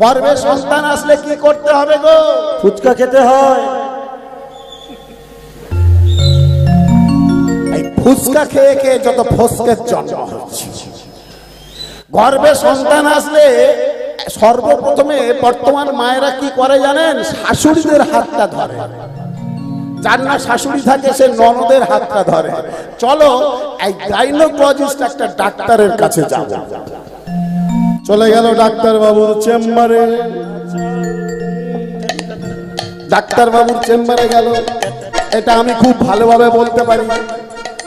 গর্ভে সন্তান আসলে কি করতে হবে গো? ফুচকা খেতে হয়। এই ফুচকা খেয়ে খেয়ে যত ফসকের জন্ম হচ্ছে গর্ভে সন্তান আসলে সর্বপ্রথমে বর্তমান মায়েরা কি করে জানেন? শাশুড়িদের হাতটা ধরে। যার না শাশুড়ি থাকে সে ননদের হাতটা ধরে। চলো এই গাইনোকোলজিস্ট একটা ডাক্তারের কাছে যাব। চলে গেল ডাক্তার বাবুর চেম্বারে। ডাক্তার বাবুর চেম্বারে গেল। এটা আমি খুব ভালোভাবে বলতে পারি।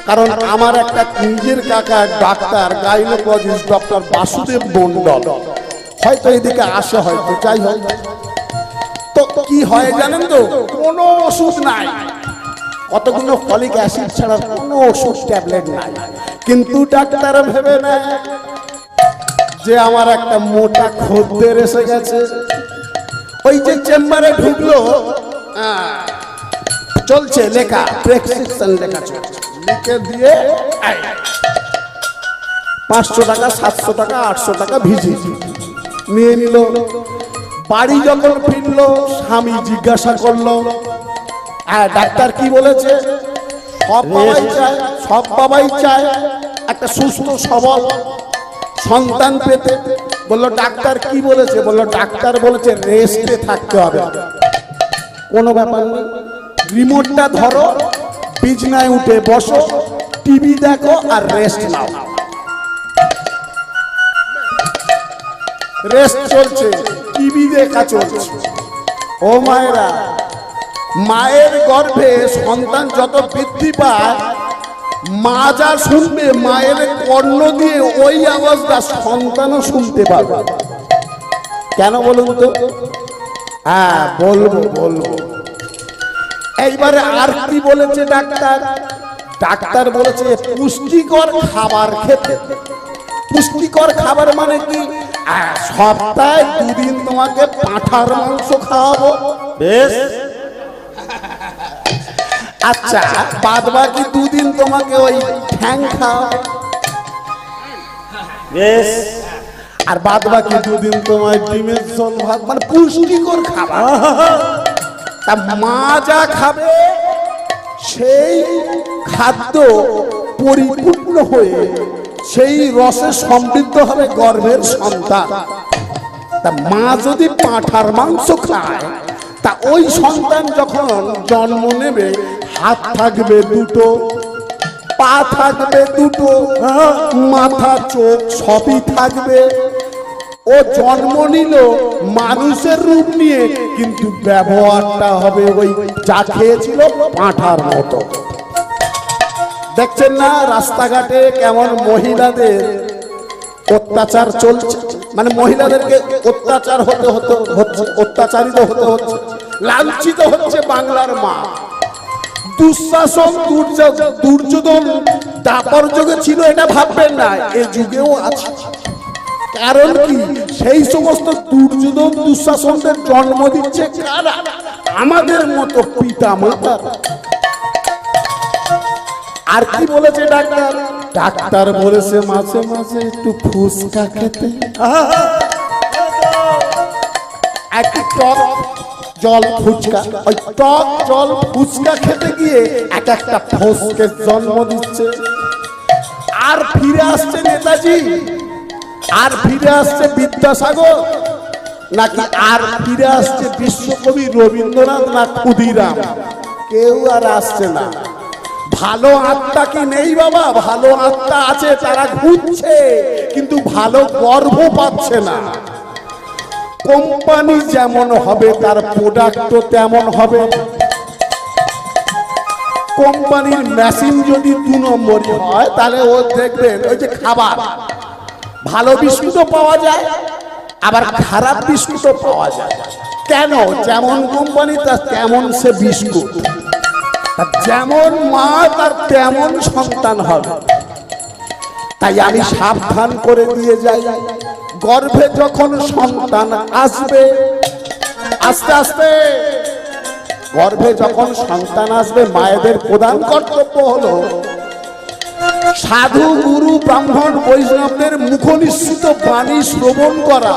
কারণ আমার একটা নিজের কাকা doctor, gynaecologist doctor Basudeb Mondal হয়তো এদিকে আসে হয়তো, যাই হোক। তো কি হয় জানেন তো? কোনো ওষুধ নাই। কতগুলো ফলিক অ্যাসিড ছাড়া কোনো ওষুধ ট্যাবলেট নাই। কিন্তু ডাক্তার ভেবে নেয় যে আমার একটা মোটা খদ্দের এসে গেছে। ওই যে চেম্বারে ঢুকলো। চলছে লেখা, প্রেসক্রিপশন লেখা চলছে। লিখে দিয়ে পাঁচশো টাকা, সাতশো টাকা, আটশো টাকা ভিজি নিয়ে নিল। বাড়ি যখন ফিরলো, স্বামী জিজ্ঞাসা করল হ্যাঁ ডাক্তার কি বলেছে? সব বাবাই চায়, সব বাবাই চায়, একটা সুস্থ, সবল সন্তান পেতে। বলল, ডাক্তার কি বলেছে? বলল, ডাক্তার বলেছে রেস্টে থাকতে হবে। কোনো ব্যাপার নেই। রিমোটটা ধরো, বিছনায় উঠে বসো টিভি দেখো আর রেস্ট নাও। রেস্ট চলছে টিভি দেখা চলছে। ও মায়েরা, মায়ের গর্ভে সন্তান যত বৃদ্ধি পায় মা যা শুনবে, মায়ের কর্ণ দিয়ে ওই আওয়াজটা সন্তানও শুনতে পাবে। কেন বলুন তো? হ্যাঁ বলব বলব। এইবারে আর কি বলেছে ডাক্তার? ডাক্তার বলেছে, পুষ্টিকর খাবার খেতে। পুষ্টিকর খাবার মানে কি? সপ্তাহে দুদিন তোমাকে পাঁঠার মাংস খাওয়াবো। বেশ। আচ্ছা বাদ বাকি দুদিন তোমাকে ওই ঠ্যাং খাওয়াবো। বেশ আর বাদ বাকি দুদিন তোমায় ডিমের ঝোল ভাত মানে পুষ্টিকর খাবার। তা মা যা খাবে সেই খাদ্য পরিপূর্ণ হয়ে সেই রসে সমৃদ্ধ হবে গর্ভের সন্তান। তা মা যদি পাঁঠার মাংস খায় তা ওই সন্তান যখন জন্ম নেবে হাত থাকবে দুটো পা থাকবে দুটো হ্যাঁ, মাথা চোখ সবই থাকবে। ও জন্ম নিল মানুষের রূপ নিয়ে কিন্তু ব্যবহারটা হবে ওই যা খেয়েছিল পাঁঠার মতো। দেখছেন না রাস্তাঘাটে কেমন মহিলাদের অত্যাচার চলছে? মানে মহিলাদেরকে অত্যাচার হতে হতে হচ্ছে, অত্যাচারিত হতে হচ্ছে, লাঞ্ছিত হচ্ছে বাংলার মা। দুঃশাসন দুর্য- দুর্যোধন দাপর যুগে ছিল এটা ভাববেন না, এ যুগেও আছে। কারণ কি? সেই সমস্ত দুর্যোধন, দুঃশাসনদের জন্ম দিচ্ছে কারা? আমাদের মতো পিতা মাতা আর কি বলেছে ডাক্তার? ডাক্তার বলেছে মাঝে মাঝে একটু ফুচকা খেতে। জল ফুচকা, ওই টক জল ফুচকা খেতে গিয়ে এক একটা ফসকে জন্ম দিচ্ছে। আর ফিরে আসছে নেতাজি, আর ফিরে আসছে বিদ্যাসাগর, নাকি আর ফিরে আসছে বিশ্বকবি রবীন্দ্রনাথ না ক্ষুদিরাম। কেউ আর আসছে না। ভালো আত্মা কি নেই বাবা? ভালো আত্মা আছে, তারা ঘুরছে, কিন্তু ভালো গর্ভ পাচ্ছে না। কোম্পানি যেমন হবে, তার প্রোডাক্টও তেমন হবে। কোম্পানির মেশিন যদি দু নম্বরই হয়, তাহলে ও দেখবেন, ওই যে খাবার। ভালো বিস্কুটও পাওয়া যায়, আবার খারাপ বিস্কুটও পাওয়া যায়। কেন? যেমন কোম্পানি, তার তেমন সে বিস্কুট। যেমন মা, তার তেমন সন্তান হবে। তাই আমি সাবধান করে দিয়ে যাই। গর্ভে যখন সন্তান আসবে, আস্তে আস্তে। গর্ভে যখন সন্তান আসবে, মায়েদের প্রধান কর্তব্য হলো সাধু, গুরু, ব্রাহ্মণ, বৈষ্ণবদের মুখনিশ্চিত বাণী শ্রবণ করা।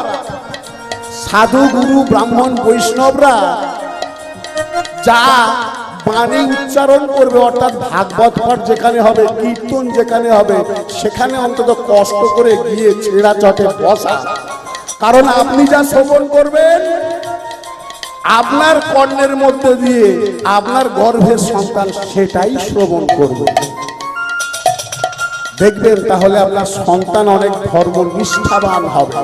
সাধু, গুরু, ব্রাহ্মণ, বৈষ্ণবরা যা বাণী উচ্চারণ করবে, অর্থাৎ ভাগবত পাঠ যেখানে হবে, কীর্তন যেখানে হবে, সেখানে অন্তত কষ্ট করে গিয়ে ছেঁড়া চটে বসা। কারণ আপনি যা শ্রবণ করবেন, আপনার কর্ণের মধ্যে দিয়ে আপনার গর্ভের সন্তান সেটাই শ্রবণ করবে। দেখবেন তাহলে আপনার সন্তান অনেক ধর্ম নিষ্ঠাবান হবে।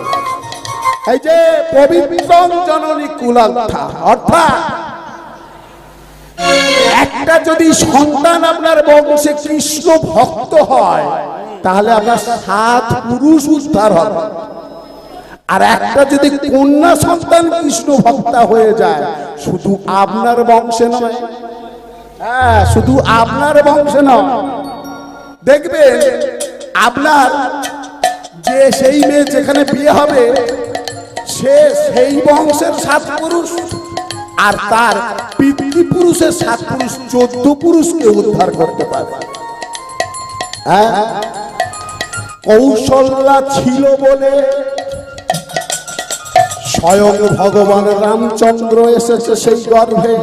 এই যে পবিত্র জননী কুলাক্ষা অর্থাৎ একটা যদি সন্তান আপনার বংশে কৃষ্ণ ভক্ত হয়, তাহলে আপনার সাত পুরুষ উদ্ধার হবে। আর একটা যদি কন্যা সন্তান কৃষ্ণ ভক্তা হয়ে যায়, শুধু আপনার বংশে নয়। হ্যাঁ শুধু আপনার বংশে নয়। দেখবেন, আপনার যে সেই মেয়ে যেখানে বিয়ে হবে, সে সেই বংশের সাত পুরুষ, আর তার পিতৃপুরুষের সাত পুরুষ, চোদ্দ পুরুষকে উদ্ধার করতে পারে। হ্যাঁ? কৌশল্যা ছিল বলে স্বয়ং ভগবান রামচন্দ্র এসেছে সেই গর্ভে।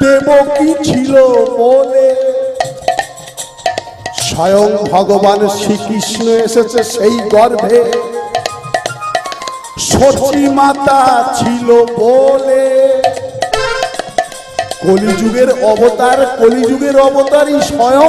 দেবকী ছিল বলে স্বয়ং ভগবান শ্রীকৃষ্ণ এসেছে সেই গর্ভে। সচী মাতা ছিল বলে। কলিযুগের অবতার কলিযুগের অবতারই স্বয়ং